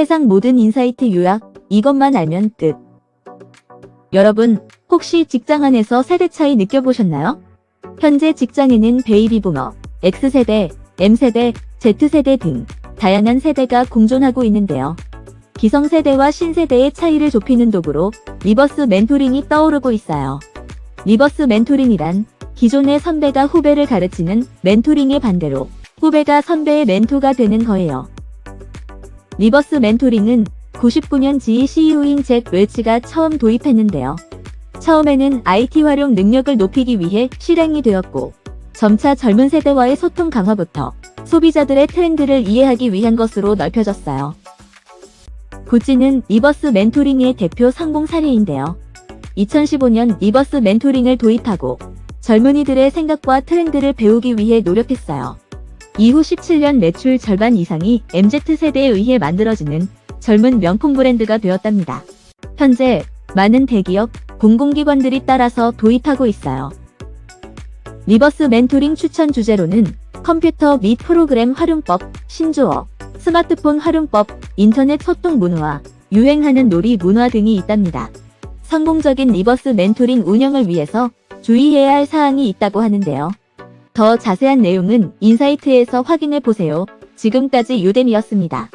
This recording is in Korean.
세상 모든 인사이트 요약, 이것만 알면 끝. 여러분, 혹시 직장 안에서 세대 차이 느껴보셨나요? 현재 직장에는 베이비부머, X세대, M세대, Z세대 등 다양한 세대가 공존하고 있는데요. 기성세대와 신세대의 차이를 좁히는 도구로 리버스 멘토링이 떠오르고 있어요. 리버스 멘토링이란 기존의 선배가 후배를 가르치는 멘토링의 반대로 후배가 선배의 멘토가 되는 거예요. 리버스 멘토링은 99년 지 CEO인 잭 웰치가 처음 도입했는데요. 처음에는 IT 활용 능력을 높이기 위해 실행이 되었고, 점차 젊은 세대와의 소통 강화부터 소비자들의 트렌드를 이해하기 위한 것으로 넓혀졌어요. 구찌는 리버스 멘토링의 대표 성공 사례인데요. 2015년 리버스 멘토링을 도입하고 젊은이들의 생각과 트렌드를 배우기 위해 노력했어요. 이후 17년 매출 절반 이상이 MZ세대에 의해 만들어지는 젊은 명품 브랜드가 되었답니다. 현재 많은 대기업, 공공기관들이 따라서 도입하고 있어요. 리버스 멘토링 추천 주제로는 컴퓨터 및 프로그램 활용법, 신조어, 스마트폰 활용법, 인터넷 소통 문화, 유행하는 놀이 문화 등이 있답니다. 성공적인 리버스 멘토링 운영을 위해서 주의해야 할 사항이 있다고 하는데요. 더 자세한 내용은 인사이트에서 확인해 보세요. 지금까지 유dem이었습니다.